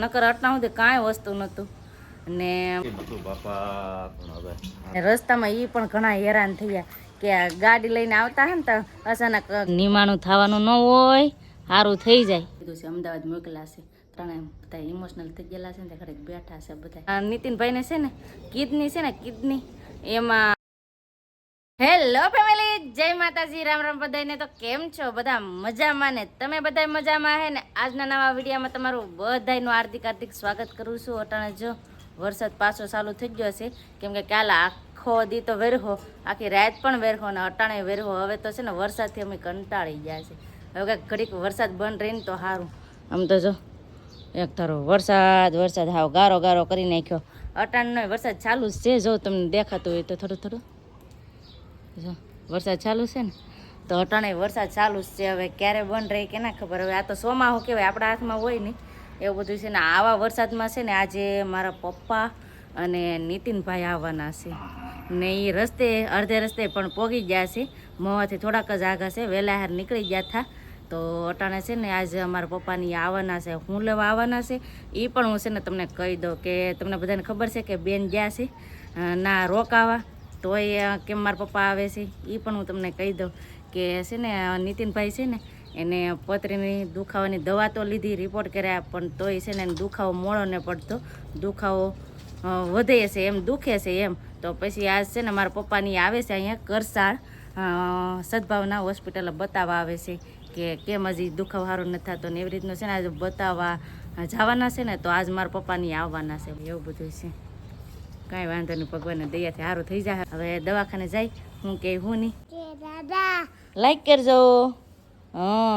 નકર અટના સુધી કાંઈ વસ્તુ નહોતું. ને બાપા રસ્તામાં એ પણ ઘણા હેરાન થયા કે આ ગાડી લઈને આવતા હે ને તો અચાનક નિમાણું થવાનું ન હોય સારું થઈ જાય. કીધું છે અમદાવાદ મોકલા છે. ત્રણે બધા ઇમોશનલ થઈ ગયેલા છે ને ઘરે બેઠા છે બધા. આ નીતિનભાઈને છે ને કિડની છે ને કિડની. એમાં હેલો ફેમિલી જય માતાજી. રામ રામ બધાને તો કેમ છો? બધા મજામાં ને? તમે બધા મજામાં હે ને? આજના નવા વિડીયોમાં તમારું બધાયનું હાર્દિક હાર્દિક સ્વાગત કરું છું. અટાણે જો વરસાદ પાછો ચાલુ થઈ ગયો છે, કેમ કે કાલ આખો દી તો વેરહો, આખી રાત પણ વેરહો ને અટાણે વેરહો. હવે તો છે ને વરસાદથી અમે કંટાળી ગયા છે. હવે કાંઈક ઘડીક વરસાદ બંધ રહીને તો સારું આમ તો જો, એક ધારો વરસાદ વરસાદ હાવ ગારો ગારો કરી નાખ્યો. અટાણનો વરસાદ ચાલુ જ છે, જો તમને દેખાતું હોય તો થોડું થોડું. જો, વરસાદ ચાલુ છે ને, તો અટાણે વરસાદ ચાલુ જ છે. હવે ક્યારે બંધ રહે કે ના ખબર. હવે આ તો સોમાહો કહેવાય, આપણા હાથમાં હોય નહીં. એવું બધું છે ને, આવા વરસાદમાં છે ને, આજે મારા પપ્પા અને નીતિનભાઈ આવવાના છે. ને એ રસ્તે, અડધે રસ્તે પણ પોગી ગયા છે. મોવાથી થોડાક જ આઘા છે, વહેલા હાર નીકળી ગયા હતા. તો અટાણે છે ને, આજે અમારા પપ્પાની આવવાના છે, હું લેવા આવવાના છે. એ પણ હું છે ને, તમને કહી દઉં કે, તમને બધાને ખબર છે કે બેન ગયા છે ના રોકાવા. તોય કેમ મારા પપ્પા આવે છે એ પણ હું તમને કહી દઉં કે છે ને નીતિનભાઈ છે ને, એને પથરીની દુખાવાની દવા તો લીધી રિપોર્ટ કર્યા, પણ તોય છે ને દુખાવો મોડો ને પડતો. દુખાવો વધે છે એમ, દુખે છે એમ. તો પછી આજ છે ને, મારા પપ્પાની આવે છે અહીંયા કરસાળ સદભાવના હોસ્પિટલ બતાવવા આવે છે કે કેમ હજી દુખાવ સારો નથી થતો ને એવી રીતનું છે ને, આજે બતાવવા જવાના છે ને, તો આજ મારા પપ્પાની આવવાના છે, એવું બધું છે. કાંઈ વાંધો નહીં ભગવાનને દયાથી સારું થઈ જાય હવે દવાખાને જાય હું કે હું નહીં. લાઈક કરજો. હા.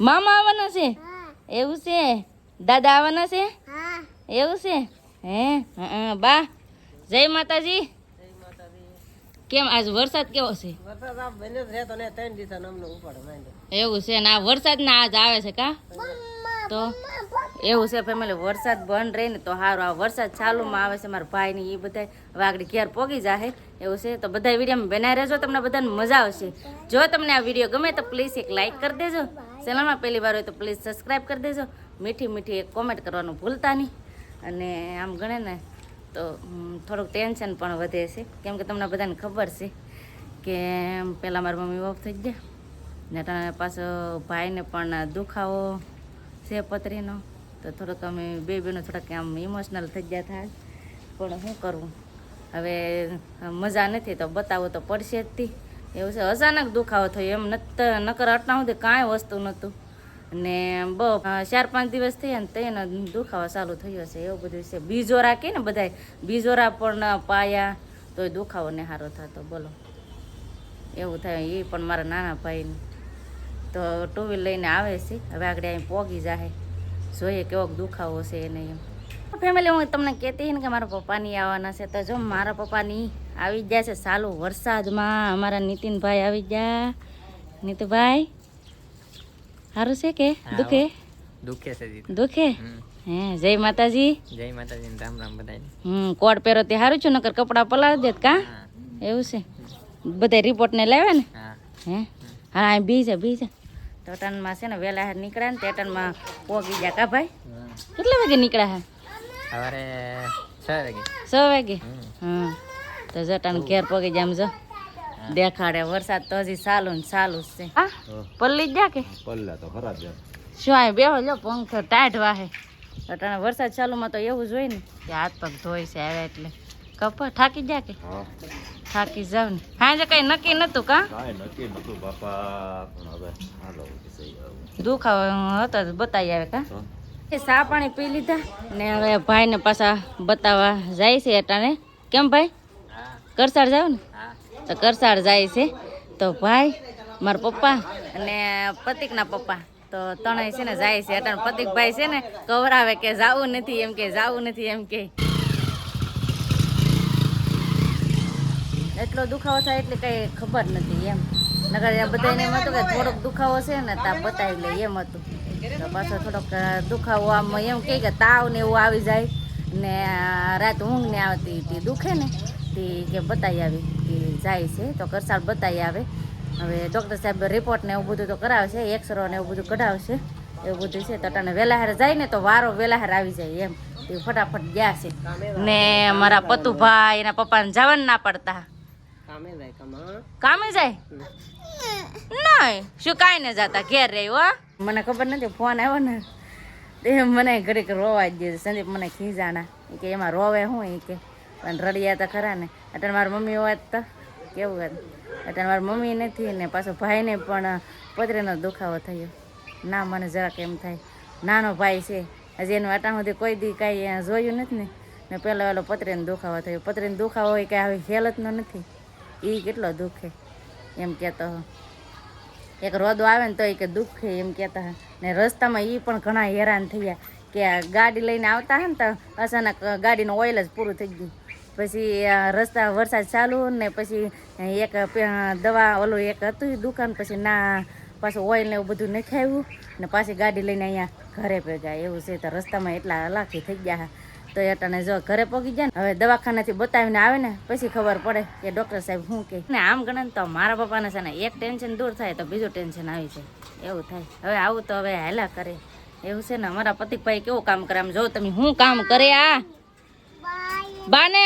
મામા. આવવાના છે? એવું છે? દાદા આવવાના છે? એવું છે? હે? હં, બા. જય માતાજી. કેમ આજ વરસાદ કેવો છે? એવું છે ને આ વરસાદ ના આજ આવે છે કા? તો એવું છે ફેમિલી વરસાદ બંધ રહે ને તો સારું આ વરસાદ ચાલુમાં આવે છે, મારા ભાઈ ને એ બધા વાગડી ઘેર પોગી જાહે. એવું છે, તો બધા વિડીયોમાં બનાવી રહેજો, તમને બધાને મજા આવશે. જો તમને આ વીડિયો ગમે તો પ્લીઝ એક લાઇક કરી દેજો. ચેનલમાં પહેલી વાર હોય તો પ્લીઝ સબસ્ક્રાઈબ કરી દેજો. મીઠી મીઠી એક કોમેન્ટ કરવાનું ભૂલતા નહીં. અને આમ ગણે ને તો થોડુંક ટેન્શન પણ વધે છે. કેમ કે તમને બધાને ખબર છે કે પહેલાં મારા મમ્મી ઓફ થઈ ગયા. ને પાછો ભાઈને પણ દુખાવો છે પતરીનો તો થોડોક અમે બે બેનો થોડાક આમ ઇમોશનલ થઈ ગયા થાય પણ શું કરવું હવે મજા નથી, તો બતાવો તો પડશે જ તી. એવું છે, અચાનક દુખાવો થયો એમ નકર અટના સુધી કાંઈ વસ્તુ નહોતું. ને બહુ ચાર પાંચ દિવસ થયા ને તેનો દુખાવો ચાલુ થયો છે. એવું બધું છે. બીજોરા કે ને બધાય. બીજોરા પણ પાયા, તોય દુખાવો ને સારો થતો. બોલો. એવું થાય, એ પણ મારા નાના ભાઈને. તો ટુ વ્હીલ લઈને આવે છે. હવે આગળ અહીં પોગી જાહે. જોઈએ કેવો દુખાવો છે એને એમ. ફેમિલી હું તમને કહેતી હતી ને કે મારા પપ્પાની આવવાના છે. તો જો મારા પપ્પાની આવી ગયા છે સાલું વરસાદમાં. અમારા નીતિનભાઈ આવી ગયા. નીતુભાઈ સારું છે કે? દુખે? દુખે છે દુખે? હે જય માતાજી. જય માતાજી રામ રામ બધાને હમ કોટ પહેરો તે સારું છું નકર કપડાં પલાળી દેત કા? એવું છે. બધા રિપોર્ટ ને લાવ્યા ને? હે. હા? અહીં બીજા બીજા તો ટનમાં છે ને વહેલા હાર નીકળ્યા ને તે ટનમાં પોગી ગયા. કા ભાઈ? કેટલા વાગે નીકળ્યા હા? સવારે છ વાગે. છ વાગે? હા તો જટાન ઘેર પોગી જામ જો. દેખાડે વરસાદ તો હજી ચાલુ ને ચાલુ જ છે. હા? પલ્લી જ જા કે? પલ્લા તો ખરા જ શું આ બેહો લો પંખો ટાઢ વાહે. અટાણે વરસાદ ચાલુમાં તો એવું જ હોય ને. કે હાથ પગ ધોઈ છે આવે એટલે. કપા થાકી જા કે? હા. થાકી જાવ ને. હાજે કઈ નક્કી નતું કા? નક્કી નતું બાપા પણ હવે હાલો દુખાવો હતો બતાવી આવે કા? એ સા પાણી પી લીધા ને હવે ભાઈને પાછા બતાવવા જાય છે અટાણે. કેમ ભાઈ? હા કરસાડ જાવ ને? તો કરસાડ જાય છે. તો ભાઈ મારા પપ્પા અને પતિકના પપ્પા તો ત્રણેય છે ને જાય છે. અટાણે પતિકભાઈ છે ને કવરાવે કે જાવું નથી એમ કે જાવું નથી એમ કે. એટલો દુખાવો થાય એટલે કઈ ખબર નથી એમ. નગર બધાને એમ હતું કે થોડોક દુખાવો છે ને તા બતાવી લે એમ હતું. તો પાછો થોડોક દુખાવો આમ એમ કહે કે તાવ ને એવું આવી જાય. ને રાત ઊંઘ ને આવતી તે દુખે ને, તે કે બતાવી આવી, તે જાય છે. તો કરસાળ બતાવી આવે. હવે ડૉક્ટર સાહેબ રિપોર્ટ ને એવું બધું તો કરાવશે એક્સરો ને એવું બધું કઢાવશે એવું બધું છે. તો તને વહેલા હારે જાય ને તો વારો વહેલા હારે આવી જાય એમ. તે ફટાફટ ગયા છે. ને મારા પતુભાઈ એના પપ્પાને જવાનું ના પડતા. કામે જાય નહીં. શું કાંઈ ન જતા? ઘેર રહ્યો હો. મને ખબર નથી ફોન આવ્યો ને એ મને ઘડીક રોવા જ દે સંદીપ મને ખીજાણા. કે એમાં રોવે હું? એ કે પણ રડ્યા તો ખરા ને. અત્યારે મારી મમ્મી હોત તો કેવું હતું? અત્યારે મારી મમ્મી નથી ને પાછો ભાઈને પણ પતરેનો દુખાવો થયો. ના મને જરાક એમ થાય. નાનો ભાઈ છે. હજી એનું આટા સુધી કોઈ દી કાંઈ જોયું નથી ને. ને પહેલાં પહેલો પતરેનો દુખાવો થયો. પતરેનો દુખાવો હોય કાંઈ આવી હેલતનો નથી. એ કેટલો દુખે. એમ કહેતો એક રોદો આવે ને તો એ કે દુઃખ એમ કહેતા હતા. ને રસ્તામાં એ પણ ઘણા હેરાન થયા કે ગાડી લઈને આવતા હે ને તો અચાનક ગાડીનું ઓઇલ જ પૂરું થઈ ગયું. પછી રસ્તા વરસાદ ચાલુ ને પછી એક દવા ઓલું એક હતું દુકાન, પછી ના પાછું ઓઇલ ને એવું બધું નખાવ્યું ને પાછી ગાડી લઈને અહીંયા ઘરે ભેગા. એવું છે તો રસ્તામાં એટલા હલાકી થઈ ગયા તો એ જો ઘરે પહોંચી જાય ને, હવે દવાખાનાથી બતાવીને આવે ને, પછી ખબર પડે કે ડૉક્ટર સાહેબ શું કહે ને આમ ગણે તો મારા પપ્પાને છે ને એક ટેન્શન દૂર થાય તો બીજું ટેન્શન આવી જાય. એવું થાય. હવે આવું તો હવે હાલા કરે. એવું છે ને અમારા પતિકભાઈ કેવું કામ કરે? આમ જો તમે શું કામ કરે આ? બાને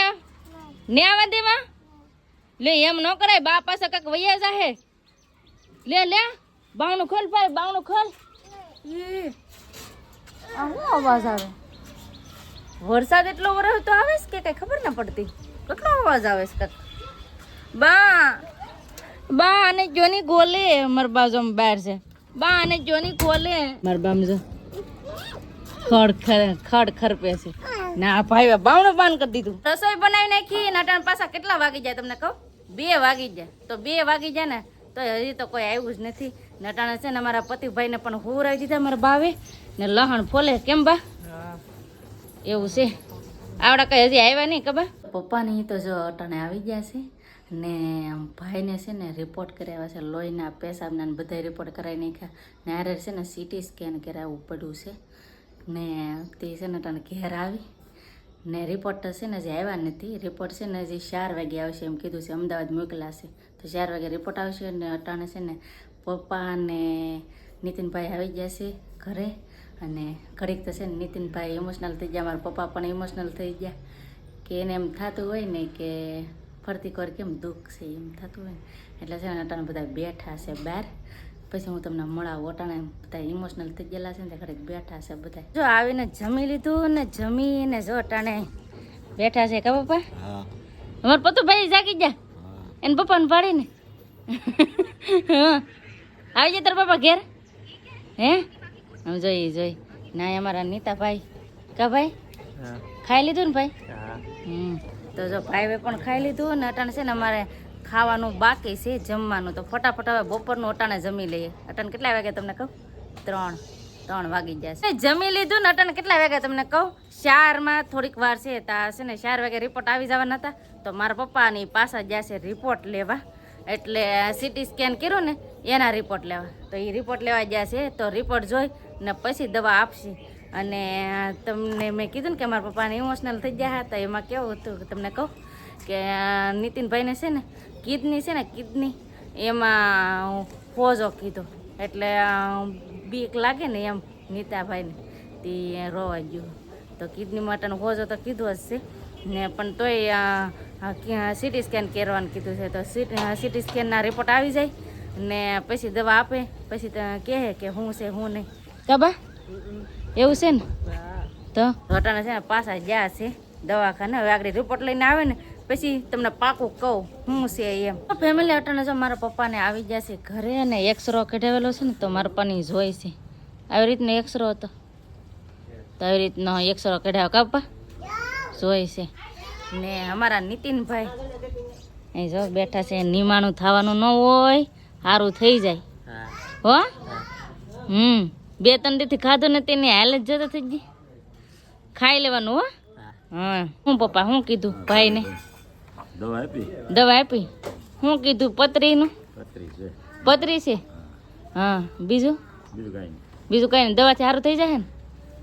ને આવા દેમાં લે, એમ ન કરાય. બા પાસે કાંક વૈયા જાહે. લે લે બાવનું ખોલ ભાઈ બાવનું ખોલ. આ શું અવાજ આવે? વરસાદ એટલો વરસ તો આવે છે કે કઈ ખબર ના પડતી? કેટલો અવાજ આવે છે બા બા અને જોની ગોલે માર બાજુમાં બહાર છે. બા અને જોની ગોલે. માર બામજો ખડ ખર ખડ ખરપે છે ના ભાઈ બાવણું પાન કરી દીધું. રસોઈ બનાવી નાખી નટાણ પાછા કેટલા વાગી જાય તમને કહું? બે વાગી જાય. તો બે વાગી જાય ને તો હજી તો કોઈ આવ્યું જ નથી. નટાણે છે ને મારા પતિભાઈને પણ હુરાવી દીધા મારા બાવે. ને લહણ ફોલે. કેમ બા? એવું છે. આવડા કઈ હજી આવ્યા નહીં ખબર? પપ્પાની તો જો અટાણે આવી ગયા છે ને ભાઈને છે ને રિપોર્ટ કરાવ્યા છે. લોહીના પેશાબના બધા રિપોર્ટ કરાવી નાખ્યા. ને આરે છે ને સીટી સ્કેન કરાવવું પડ્યું છે. ને તે છે ને અટાણે ઘેર આવી. ને રિપોર્ટ છે ને હજી આવ્યા નથી. રિપોર્ટ છે ને હજી ચાર વાગે આવશે એમ કીધું છે. અમદાવાદ મોકલાશે તો ચાર વાગે રિપોર્ટ આવશે ને અટાણે છે ને પપ્પા ને નીતિનભાઈ આવી ગયા છે ઘરે. અને ઘડીક તો છે ને નીતિનભાઈ ઇમોશનલ થઈ ગયા મારા પપ્પા પણ ઇમોશનલ થઈ ગયા. કે એને એમ થતું હોય ને કે ફરતી કર કેમ દુઃખ છે એમ થતું હોય ને. એટલે છે ને અટાણે બધા બેઠા છે બહાર. પછી હું તમને મળાવું અટાણે બધા ઇમોશનલ થઈ ગયેલા છે ને ઘડીક બેઠા છે બધા જો આવીને જમી લીધું ને જમીને જો અટાણે બેઠા છે કા પપ્પા અમાર પતુ ભાઈ જાગી ગયા. એને પપ્પાને પાડીને. હા. આવી જાય તારા પપ્પા ઘેર? હે? આમ જોઈ જોઈ. ના અમારા નીતાભાઈ. કા ભાઈ? ખાઈ લીધું ને ભાઈ? હમ. તો જો ભાઈ પણ ખાઈ લીધું ને અટાણ છે ને અમારે ખાવાનું બાકી છે જમવાનું. તો ફટાફટ હવે બપોરનું અટાણે જમી લઈએ. અટાણ કેટલા વાગે તમને કહું? ત્રણ. ત્રણ વાગી જશે જમી લીધું ને અટાણે કેટલા વાગે તમને કહું? ચારમાં થોડીક વાર છે. તા છે ને ચાર વાગે રિપોર્ટ આવી જવાના હતા. તો મારા પપ્પાની પાછા જશે રિપોર્ટ લેવા. એટલે સીટી સ્કેન કર્યું ને એના રિપોર્ટ લેવા. તો એ રિપોર્ટ લેવા ગયા છે. તો રિપોર્ટ જોઈ ને પછી દવા આપશે. અને તમને મેં કીધું ને કે મારા પપ્પાને ઇમોશનલ થઈ ગયા હતા, એમાં કેવું હતું તમને કહું કે નીતિનભાઈને છે ને, કિડની છે ને, કિડની, એમાં ફોજો કીધો. એટલે બીક લાગે ને એમ નીતાભાઈને, તે રોવા ગયું. તો કિડની માટેનો હોજો તો કીધું જ છે. ને પણ તોય સીટી સ્કેન કરવાનું કીધું છે. તો સીટી સ્કેનના રિપોર્ટ આવી જાય. ને પછી દવા આપે, પછી કહે કે હું છે, હું નહીં. કબા એવું છે ને? તો? ઘટાને છે ને પાછા ગયા છે દવાખાને. હવે આગળ રિપોર્ટ લઈને આવે ને પછી તમને પાકું કહું હું છે એમ. ફેમિલી અટાણે જો મારા પપ્પાને આવી ગયા છે ઘરે અને એક્સરો કઢાવેલો છે ને તો મારા પપ્પાની જોઈ છે. આવી રીતનો એક્સરો હતો. તો આવી રીતનો એક્સરો કઢાવ કાપા જોઈ છે. ને અમારા નીતિનભાઈ. અહીં જો બેઠા છે નિમાણું થવાનું ન હોય સારું થઈ જાય. હો. હા? હમ. બે ત્રણ દીથી ખાધું ને તેની હાલ જ જતો થઈ ગઈ. ખાઈ લેવાનું હો. હા. હા. હું પપ્પા શું કીધું ભાઈને? દવા આપી? દવા આપી? શું કીધું પતરીનું? પતરી છે. પતરી છે? હા. બીજું? બીજું કાંઈ નહીં. બીજું કઈ નહીં. દવાથી સારું થઈ જાય ને?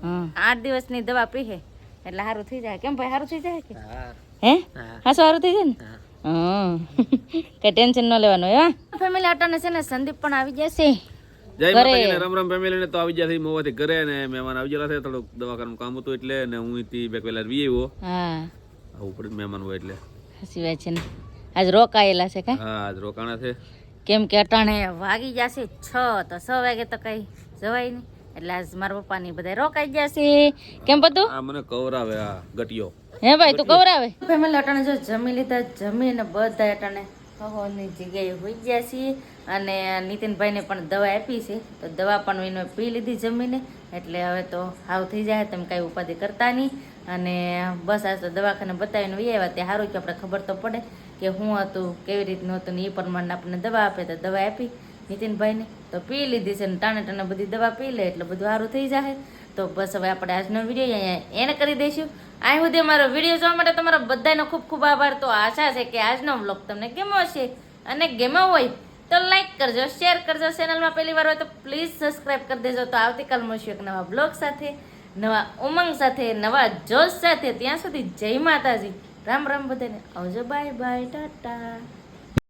હા. આઠ દિવસની દવા પીએ એટલે સારું થઈ જાય કેમ ભાઈ સારું થઈ જાય કે? હે. હા? હા. સારું થઈ જાય ને? હા. હા. કઈ ટેન્શન ન લેવાનું હોય હા. ફેમિલી અટાને છે ને સંદીપ પણ આવી જશે. જય ઘરે. માતાજી ને રામ રામ ફેમિલી ને તો આવી ગયા છે મોવાથી ઘરે ને મહેમાન આવી ગયેલા છે. થોડુંક દવાખાનું કામ હતું એટલે ને હું થી બે પહેલા વી આવ્યો. હા. આવું પડે મહેમાન હોય એટલે. સાચી વાત છે ને. આજ રોકાયેલા છે કાંઈ? હા આજ રોકાણા છે. કેમ કે અટાણે વાગી જશે છ તો છ વાગે તો કઈ જવાય નહીં. એટલે આજ મારા પપ્પા ની બધા રોકાઈ જશે કેમ બધું? આ મને કવરાવે આ ગટિયો. હે ભાઈ તું કવરાવે? ફેમિલી અટાણે જો જમી લીધા જમીને બધા અટાણે હવાની જગ્યાએ હોઈ ગયા છીએ અને નીતિનભાઈને પણ દવા આપી છે. તો દવા પણ એને પી લીધી જમીને, એટલે હવે તો હાવ થઈ જાય, તમે કાંઈ ઉપાધિ કરતા નહીં. અને બસ આજ તો દવાખાને બતાવીને વહી આવ્યા, તે સારું કે આપણે ખબર તો પડે કે શું હતું, કેવી રીતનું હતું ને એ પ્રમાણે આપણને દવા આપે, તો દવા આપી નીતિનભાઈને. તો પી લીધી છે ને ટાણે ટાણે બધી દવા પી લે, એટલે બધું સારું થઈ જાય તો બસ હવે આપણે આજનો વીડિયો અહીંયા એને કરી દઈશું. આ સુધી અમારો વીડિયો જોવા માટે તમારો બધાનો ખૂબ ખૂબ આભાર. તો આશા છે કે આજનો બ્લોગ તમને કેમો હશે અને ગમ્યો હોય તો લાઈક કરજો, શેર કરજો, ચેનલમાં પહેલી વાર હોય તો પ્લીઝ સબસ્ક્રાઈબ કરી દેજો. તો આવતીકાલ મળશું એક નવા બ્લોગ સાથે, નવા ઉમંગ સાથે, નવા જોશ સાથે. ત્યાં સુધી જય માતાજી. રામ રામ બધાને. આવજો, બાય બાય, ટાટા.